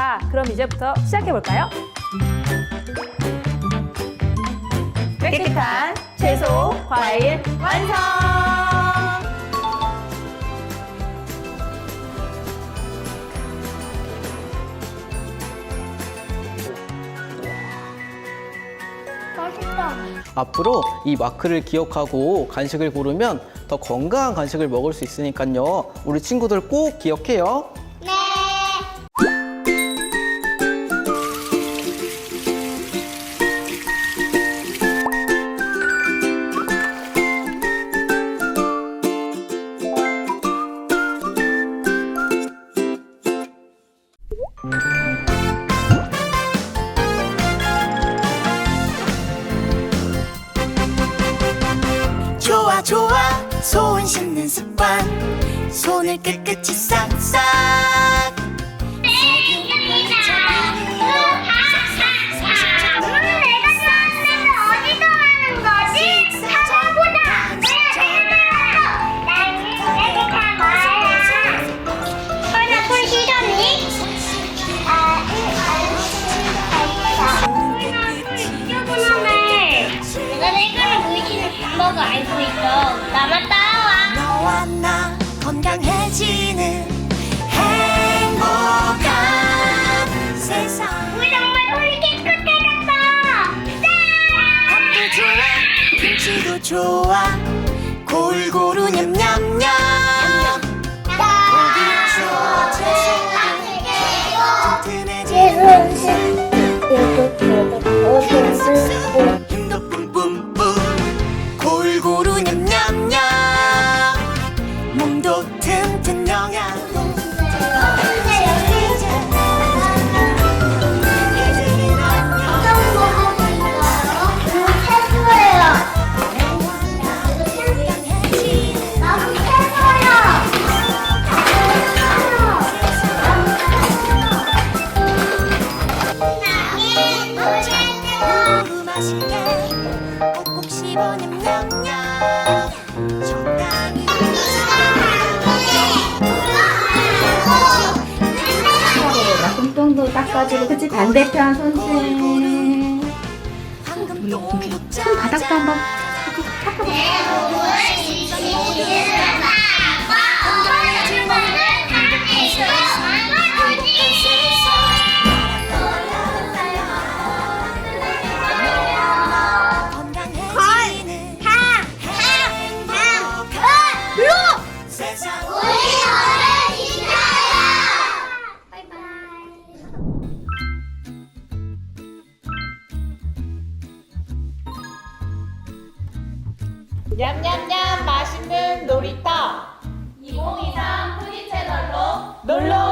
자, 그럼 이제부터 시작해 볼까요? 깨끗한 채소, 과일 완성! 맛있다. 앞으로 이 마크를 기억하고 간식을 고르면 더 건강한 간식을 먹을 수 있으니까요. 우리 친구들 꼭 기억해요. 좋아. 좋아 손 씻는 습관. 손을 깨끗이 싹싹 방법을 알고 있어. 나만 따라와. 너와 나 건강해지는 행복한 세상 우리 정말 우리 깨끗해졌다. 밥도 좋아 김치도 좋아 맛있게 꼭꼭 씹어 냠냠냠 적당히 손등도 닦아주고 그치? 반대편 손등 황금똥 손 바닥도 한번 건강해 냠냠냠 맛있는 놀이터. 2023 푸디 채널로 놀러